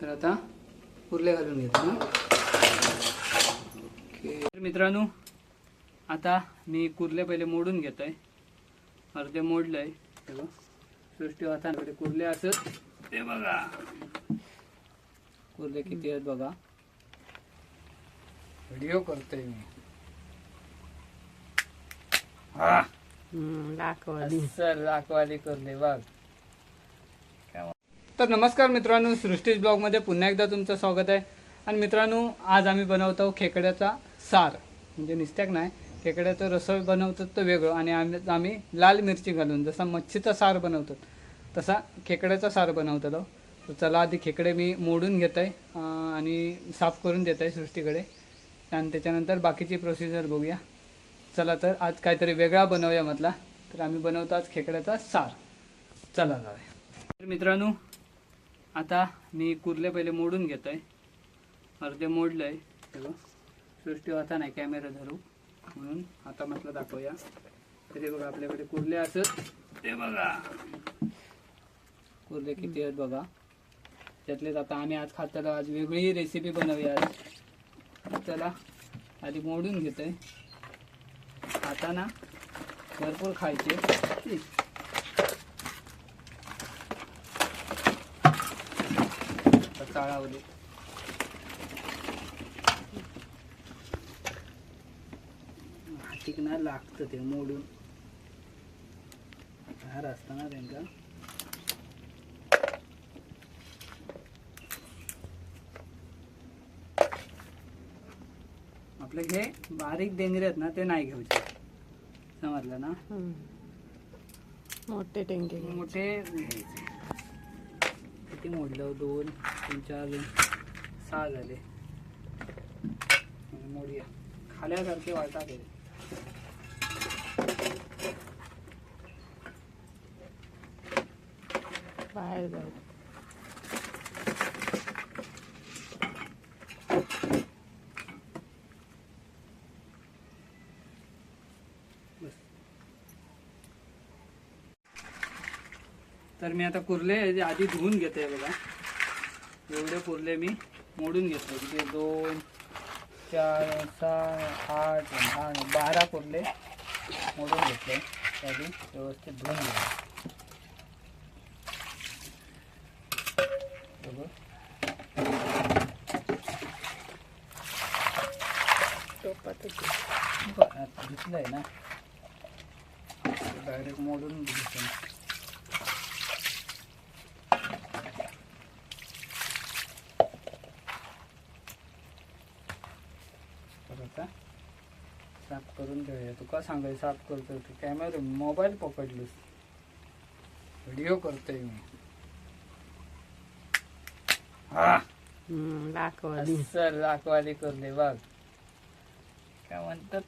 तर आता कुर्ले घालून घेतो ना. तर मित्रांनो आता मी कुर्ले पहिले मोडून घेतोय. अर्धे मोडलंय. हे बघ. सृष्टी हातांकडे कुर्ले असत ते बघा. कुर्ले किती आहेत बघा. व्हिडिओ करतोय मी. हा. दाखवली. सर दाखवाली करले बघ. तर नमस्कार मित्रांनो सृष्टीज ब्लॉगमध्ये पुन्हा एकदा तुमचं स्वागत आहे. आणि मित्रांनो आज आम्ही बनवतो खेकड्याचा सार. म्हणजे निस्त्याक नाही खेकड्याचं रसोई बनवतो तो वेगळं. आणि आम्ही आम्ही लाल मिरची घालून जसा मच्छीचा सार बनवतो तसा खेकड्याचा सार बनवतो. तर चला आधी खेकडे मी मोडून घेत आहे आणि साफ करून देत आहे सृष्टीकडे. आणि त्याच्यानंतर बाकीची प्रोसिजर बघूया. चला तर आज काहीतरी वेगळा बनवूया म्हटला तर आम्ही बनवतो आज खेकड्याचा सार. चला जाऊया. तर मित्रांनो आता मी कुर्ले पहिले मोडून घेतो आहे अर्धे मोडलं आहे सृष्टी होता नाही कॅमेरा धरू. म्हणून आता म्हटलं दाखवूया. तरी बघा आपल्याकडे कुर्ले असत ते बघा. कुर्ले किती आहेत बघा. त्यातलेच आता आम्ही आज खाताना आज वेगळी रेसिपी बनवूया आज. चला आधी मोडून घेतोय. आता ना भरपूर खायचे. चाळावली. हातीक ना लागतं ते मोडून. धार असतं ना त्यांचा. आपले हे बारीक डेंगरे आहेत ना ते नाही घ्यायचे समजलं ना? मोठे टेंके मोठे घ्यायचे. किती मोडलं? दोन. तीन चार दोन सहा झाले. मोडूया. खाल्यासारखे वाटतात हे. बाहेर जाऊ. तर मी आता कुर्ले आधी धुवून घेतोय बघा. एवढे कुर्ले मी मोडून घेतले. तिथे दोन चार सहा आठ दहा बारा कुर्ले मोडून घेतले. आधी व्यवस्थित धुवून घेतले बघू. बरं, आता धुतलंय ना डायरेक्ट मोडून घेतो तर आता साफ करून घेऊया. तू का सांगाय साफ करतोय? तू कॅमेरा मोबाईल पकडलीस. व्हिडिओ करतोय मी. हा. सर दाखवाली करले बघ. काय म्हणतात?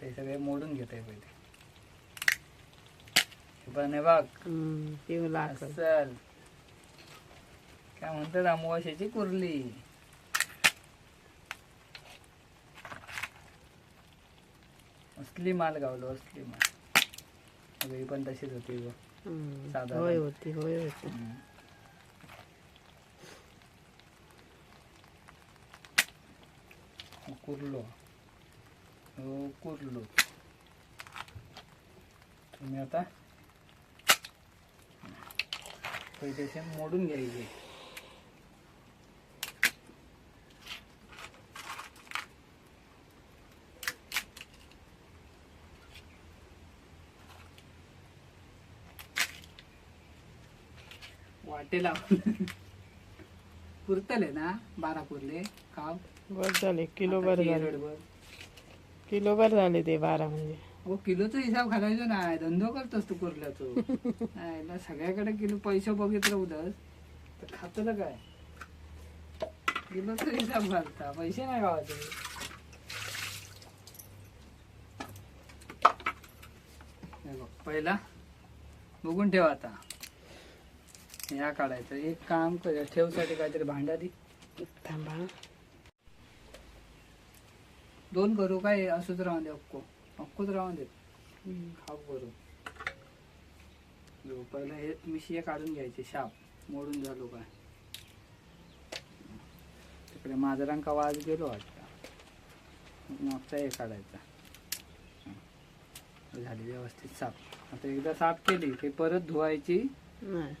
ते सगळे मोडून घेत आहे पहिले शुभाने बघ. असल काय म्हणतात? अमावास्याची कुर्ली. असली माल गावलो असली माल. ही पण तशीच होती बघ साधारण. होय होती होय होती. कुर्लो हो कुर्लो तुम्ही आता असे मोडून घ्यायचे वाटेला पुरतले ना बारा पुरले काम बस झाले किलो भर आता झाले. किलो भर झाले ते बारा म्हणजे. हो किलोचा हिसाब घालायचो नाही धंदो करतोस तू कुर्ल्याचो. ना सगळ्याकडे किलो पैसे बघितलं उदस. तर खातलं काय? किलोचा हिसाब घालता पैसे नाही गावाचे. पहिला बघून ठेव आता. या काढायचं एक काम कर ठेवसाठी काहीतरी भांडा दे थांबा. दोन करू काय? असंच राहून दे अक्को. अक्कोच राहून दे. खाऊ करू. पहिला हे मिशिया काढून घ्यायचे शाप. मोडून झालो काय? तिकडे माजरांका वाज गेलो वाटतं. मागचा हे काढायचा. झाली व्यवस्थित साफ आता एकदा साफ केली की परत धुवायची नाही.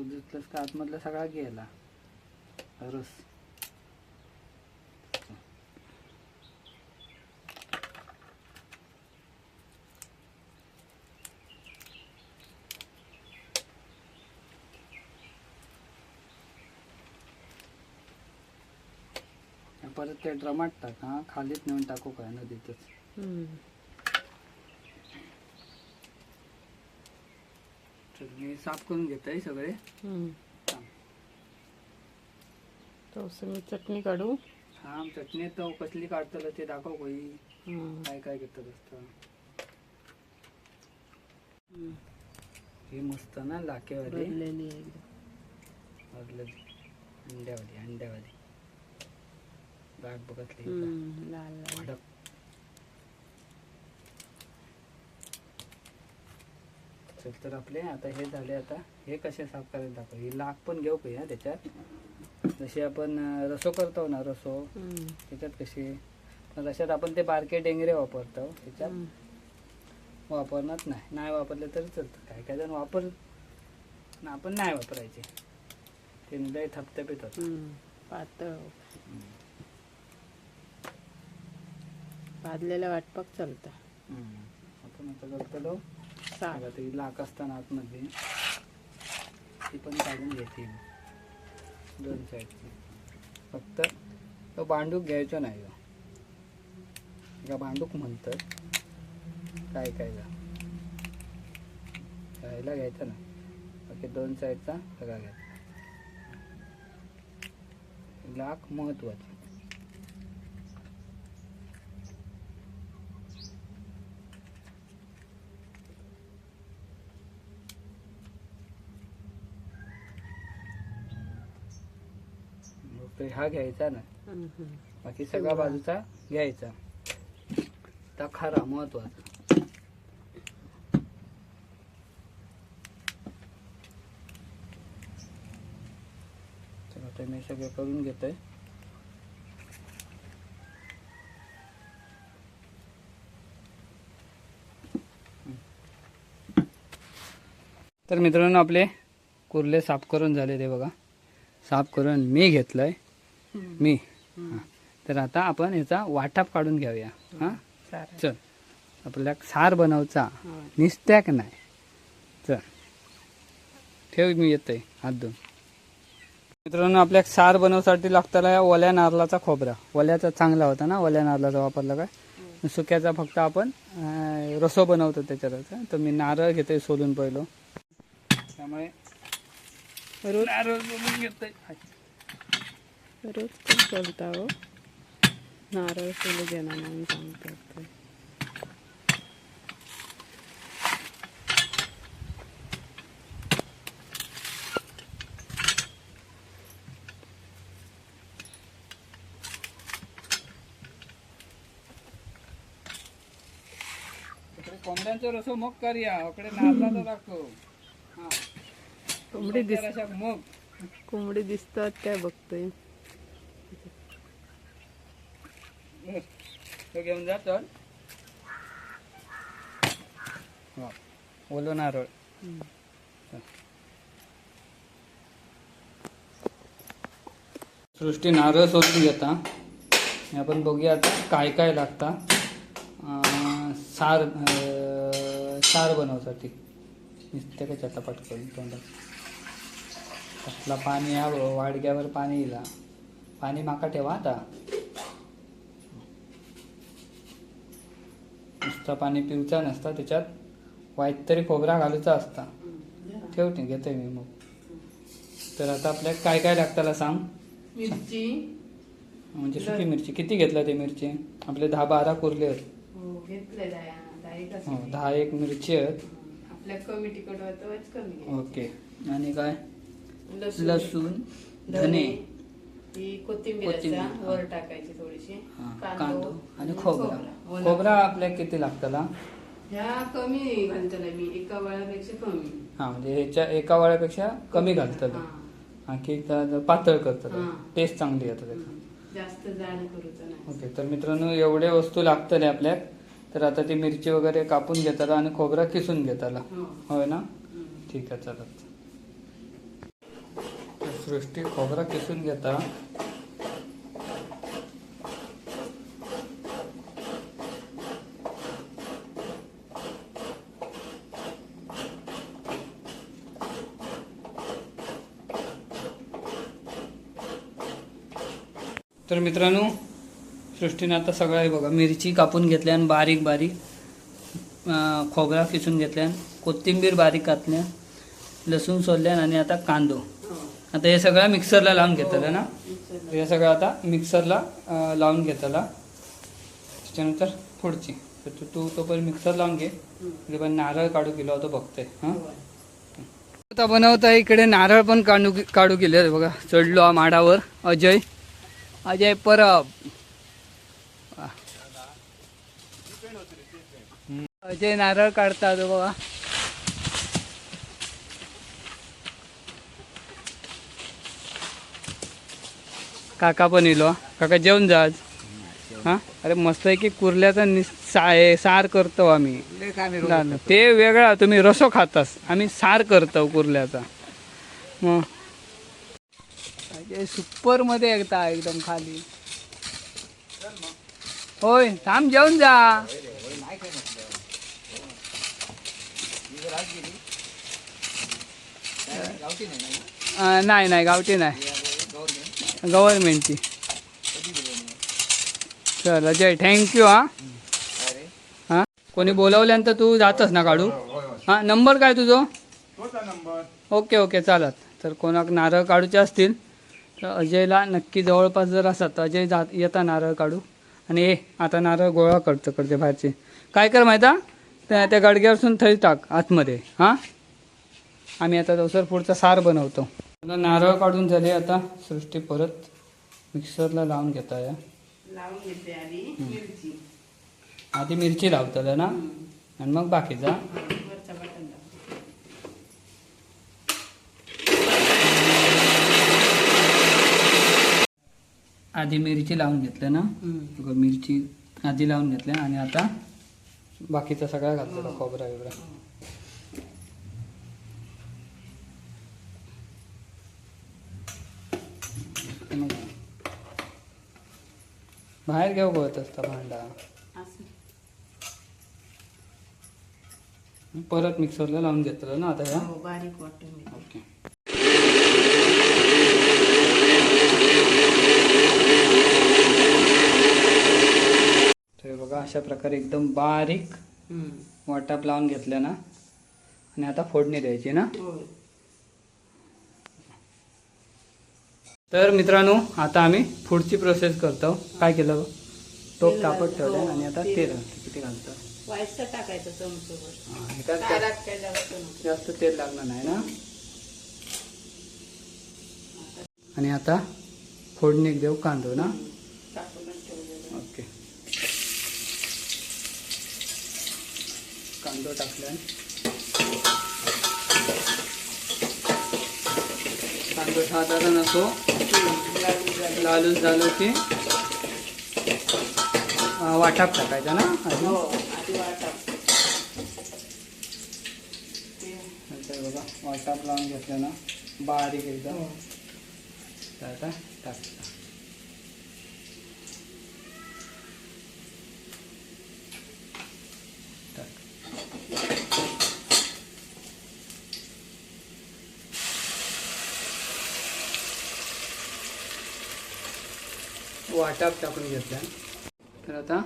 नाही का आतमधला सगळा गेला. रस. परत ते ड्रमात टाक हा? खालीच नेऊन टाकू काय नदीतच? मी साफ़ करून घेतोय सगळे हम्म. तोस मी चटणी काढू? हा चटणी तर कसली काढतलं ते दाखव कोई हम्म. काय काय घेतलं असतं. हे मस्त ना लाकेवाली आहे अंड्यावाली अंड्यावाली गाठ बघतली. लाल लाल। भडक। चल तर आपले आता हे झाले आता हे कसे साफ करायला दाखव. ही लाख पण घेऊ काही हा त्याच्यात? जशी आपण रसो करतो ना रसो. त्याच्यात कशी तशात आपण ते बारके डेंगरे वापरतो त्याच्यात. वापरणार नाही. नाही वापरले तरी चालतं. काय काय जण वापर ना आपण नाही वापरायचे. ते लय थपथपीत होतं. पातळ. भाजलेल्या वाटपाक चालतं. आपण आता करतो साफ तरी लाख लाक असताना आतमध्ये ती पण काढून घ्यायची दोन साईडची फक्त तो बांडूक घ्यायचो नाही हो. का भांडूक म्हणतात. काय काय जा. घ्यायचा घ्यायचं ना. बाकी दोन साईडचा सगळा घ्यायचा. लाख महत्त्वाचा. मग ते हा घ्यायचा ना. बाकी सगळ्या बाजूचा घ्यायचा. तर खरा महत्त्वाचा. चला ते मी सगळं करून घेतोय. तर मित्रांनो आपले कुर्ले साफ करून झाले ते बघा. साफ करून मी घेतलंय. मी. हां. तर आता आपण याचा वाटप काढून घेऊया. हां. चल. आपल्याला सार बनवचा. होय. निस्त्याक नाही? चल. ठेव मी येतोय. हात धुवून. मित्रांनो आपल्या सार बनवसाठी लागताना या ओल्या नारळाचा खोबरा. ओल्याचा चांगला होता ना? ओल्या नारळाचा वापरला काय? सुक्याचा फक्त आपण रसो बनवतो त्याच्यात तर मी नारळ घेतोय सोलून पहिलो. त्यामुळे नारळ सोलून घेतोय. रोज पण चालता हो नारळ फुलं घेणार म्हणून सांगतात ते. कोंबड्यांचा रसो मग करूया इकडे नारळाचा दाखव. हा. कोंबडी दिस मग. कोंबडी दिसतात काय बघतोय. तो घेऊन जा चल वा, ओलो नारळ. सृष्टी नारळ सोडून घेता. आपण बघूया आता काय काय लागता. सार सार बनवसाठी. नुसते काय चटापट करून तोंडात. कसला पाणी यावं वाडग्यावर पाणी येला पाणी माका ठेवा आता. नुसतं पाणी पिवचा नसता त्याच्यात वाईट तरी खोबरा घालूचा असता. ठेवते घेतोय मी मग. तर आता आपल्याला काय काय लागताला सांग. मिरची. म्हणजे सुकी मिरची. किती घेतला ते मिरची? आपले दहा बारा कुरले आहेत. हो हो दहा एक मिरची आहेत. आपल्या कमी तिखट कमी. ओके. आणि काय? लसूण. लसूण धने. ही कोथिंबीर कोथिंबीर, वर टाकायची थोडीशी. हा, कांदो आणि खोबरा. खोबरा आपल्याला किती लागतला ह्या कमी घालतले मी एका वळापेक्षा कमी. हा म्हणजे ह्याच्या एका वाळ्यापेक्षा कमी घालतात. हा. आणखी पातळ करतात. टेस्ट चांगली येतात. जास्त जाड करूचं नाही. ओके तर मित्रांनो एवढे वस्तू लागतले आपल्याक तर आता ती मिरची वगैरे कापून घेताला आणि खोबरा किसून घेताला हो. होय ना. ठीक आहे चालत. सृष्टी खोबरा किसून घेता. तर मित्रांनो सृष्टीने आता सगळं आहे बघा. मिरची कापून घेतल्या बारीक बारीक खोबरा किसून घेतल्यान कोथिंबीर बारीक कातल्या लसूण सोडल्यान आणि आता कांदो. आता हे सगळं मिक्सरला लावून घेतलं ना? हे सगळं आता मिक्सरला लावून घेतला. त्याच्यानंतर पुढची तर तू तू तोपर्यंत मिक्सर लावून घे. म्हणजे पण नारळ काढू किलो होतं बघते हां? आता बनवता इकडे नारळ पण काढू काढू गेले बघा. चढलो माडावर अजय. अजय परब. अजय नारळ काढतात बघा. काका पण इलो काका जेवण जा आज. हा? अरे मस्त आहे की कुर्ल्याचा सार करतो आम्ही. ते वेगळा तुम्ही रसो खातास. आम्ही सार करतो कुर्ल्याचा. मग सुपरमध्ये एकदा एकदम खाली. होय थांब जेवून जा. नाही नाही गावठी नाही. गव्हर्नमेंटची. चल अजय थँक्यू हा. हा? कोणी बोलावल्यानंतर तू जातस ना काढू? हा नंबर काय तुझो? ओके ओके चालत. तर कोणाक नारळ काढूचे असतील तर अजयला नक्की जवळपास जर असत तर अजय जात येता नारळ काढू. आणि ए आता नारळ गोळा करतं करते बाहेरचे. काय कर माहिती? त्या त्या गाडग्यावरसून थंय टाक आतमध्ये. हां? आम्ही आता दोसर पुढचा सार बनवतो. आता नारळ काढून झाले आता सृष्टी परत मिक्सरला लावून घेता या. आधी मिरची. लावतलं ना. आणि मग बाकीचा आधी मिरची लावून घेतल्या ना. बघा, मिरची आधी लावून घेतल्या आणि आता बाकीचा सगळा घातलेला खोबरा बिबरा बाहेर घेऊ गळत असता भांडा. परत मिक्सरला लावून घेतलं ना आता या हो, बारीक वाटून. ओके तर हे बघा अशा प्रकारे एकदम बारीक. वाटाप लावून घेतल्या ना. आणि आता फोडणी द्यायची ना. होय. तर मित्रांनो आता आम्ही पुढची प्रोसेस करतो. काय केलं? टोप तापत. ठेवलं हो, आणि आता तेल. किती घालतं? हा. जास्त तेल लागणार नाही ना. आणि आता फोडणी देऊ कांदो ना. कांदो टाकला कांदो साधारण असो हम्म, लावून झालं. लालूच झालं की अं, वाटाप टाकायचा ना आधी हो, आधी वाटा. ते, नंतर बघा वाटाप लावून घेतलं ना बारीक एकदम हो. तर आता टाकता टाक वाटाप टाकून घेतला. तर आता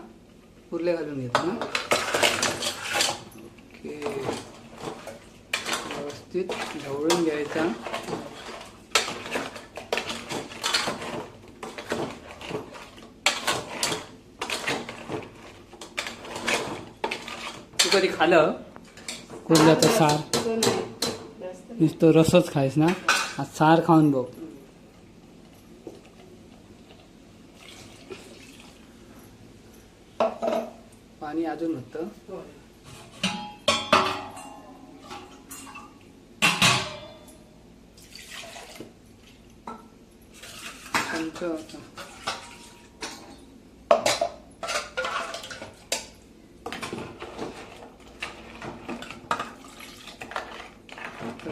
उरले घालून घेतो ना. ओके. व्यवस्थित ढवळून घ्यायचा. तू कधी खाल्लं? कुर्ल्याचं सार. तो नाही. जास्त नुसतं रसच खायस ना. आज सार खाऊन बघ. आणि अजून होत.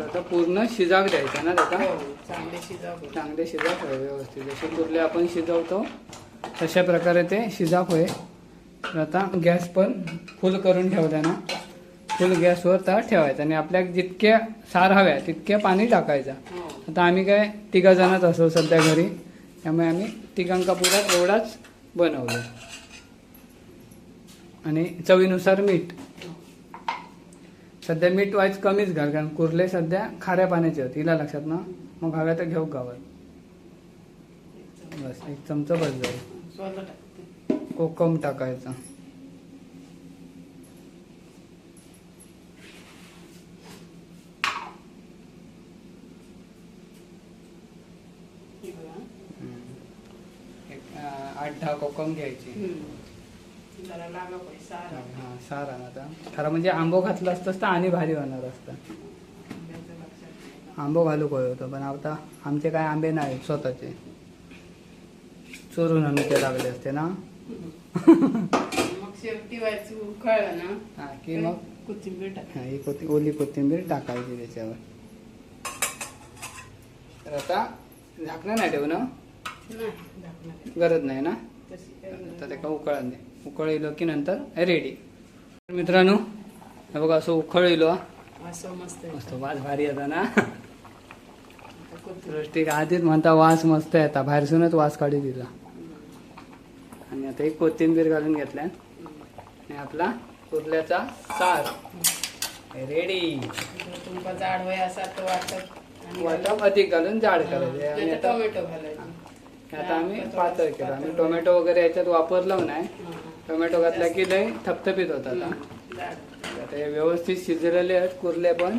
आता पूर्ण शिजाग द्यायचा ना त्याचा? हो, चांगले शिजाव चांगले शिजाव व्यवस्थित. जसे कुठले आपण शिजवतो तशा प्रकारे ते शिजाप होईल. आता गॅस पण फुल करून ठेवला ना फुल गॅसवर तर ठेवायचा आणि आपल्याला जितक्या सार हव्या तितक्या पाणी टाकायचं. आता आम्ही काय तिघा जणच असो सध्या घरी त्यामुळे आम्ही तिघांका पुरा एवढाच बनवलो आणि चवीनुसार मीठ. सध्या मीठ वाईज कमीच घाल कारण कुर्ले सध्या खाऱ्या पाण्याचे होते हिला लक्षात ना. मग हव्या तर घेऊ गावात. बस एक चमचा बस जाईल कोकम टाकायचा. आठ दहा कोकम घ्यायची. सार. आता. खरं म्हणजे आंबो घातलं असतं तर आणि भारी होणार असतं. आंबो घालू काय होतं? पण आता आमचे काय आंबे नाही स्वतःचे. चोरून आणून ते लागले असते ना. मग शेवटी व्हायचं उकळलं ना हा की मग? कोथिंबीर टाक. हा, ही कोथी ओली कोथिंबीर टाकायची त्याच्यावर. तर आता झाकणं नाही ठेवू ना? नाही. गरज नाही ना? तशी काही गरज आता ते का उकळत नाही उकळलं की नंतर रेडी. मित्रांनो हे बघा असं उकळलो. नाही. असं मस्त आहे. मस्त वास भारी येता ना? आता कोथिंबीर. दृष्टिक आधीच म्हणता वास मस्त येता बाहेरसूनच वास काढी दिला. आता एक कोथिंबीर घालून घेतल्या. आणि आपला कुर्ल्याचा सार. रेडी तुमका जाड वय असा तर वाटत वाटप अधिक घालून जाड करायचे. टोमॅटो घालायचे. आता आम्ही पातळ केलं. आम्ही टोमॅटो वगैरे याच्यात वापरलं नाही. टोमॅटो घातला की लय थपथपीत होता आता हे व्यवस्थित शिजलेले आहेत कुर्ले पण.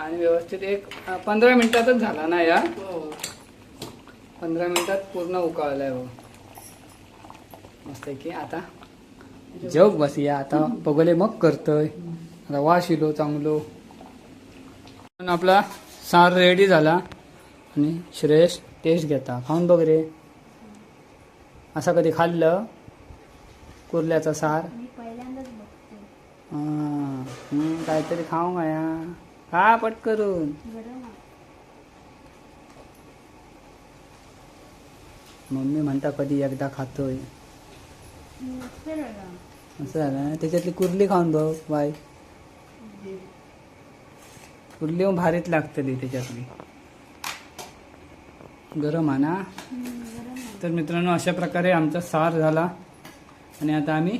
आणि व्यवस्थित एक पंधरा मिनिटातच झाला ना या? हो. पंधरा मिनिटात पूर्ण उकाळलाय हो. मस्त आहे की आता? जेव बस या आता बघले मग करतोय. आता इलो चांगलो. पण आपला सार रेडी झाला. आणि श्रेयस टेस्ट घेता. खाऊन बघ रे. असं कधी खाल्लं? कुर्ल्याचा सार? काहीतरी खाऊ या खा पट करून. मम्मी म्हणता कधी एकदा खातोय. असं झालं ना? त्याच्यातली कुर्ली खाऊन बघ बाय कुर्ली भारीच लागतली त्याच्यातली. गरम आहे ना? तर मित्रांनो अशा प्रकारे आमचा सार झाला आणि आता आम्ही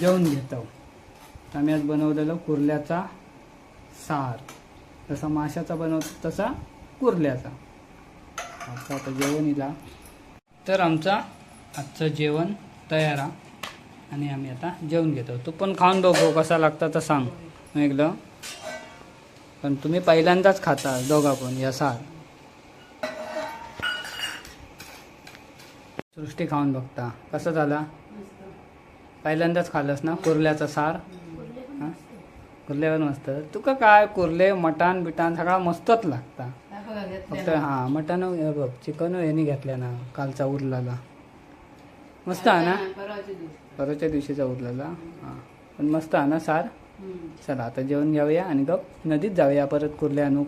जेवण घेत आहोत. आम्ही आज बनवलेलं कुर्ल्याचा सार. जसा माशाचा बनवतो तसा कुर्ल्याचा. आता आता जेवण इला. तर आमचा आजचं जेवण तयार आहे आणि आम्ही आता जेवण घेतो. तू पण खाऊन बघू कसा लागता तर सांग. एकदा. पण तुम्ही पहिल्यांदाच खाता दोघा पण या सार. सृष्टी खाऊन बघता. कसं झाला? पहिल्यांदाच खाल्लंस ना कुर्ल्याचा सार? हा? कुर्ल्यावर मस्त. तुका काय कुर्ले मटण बिटान सगळा मस्तच लागता. फक्त हा मटण हे बघ चिकन यांनी घेतल्या ना कालचा उरलेला. मस्त आहे ना? परवाच्या दिवशीचा उरलेला. हा. पण मस्त आहे ना सार? चला आता जेवण घेऊया आणि गप नदीत जाऊया परत कुर्ले आणू.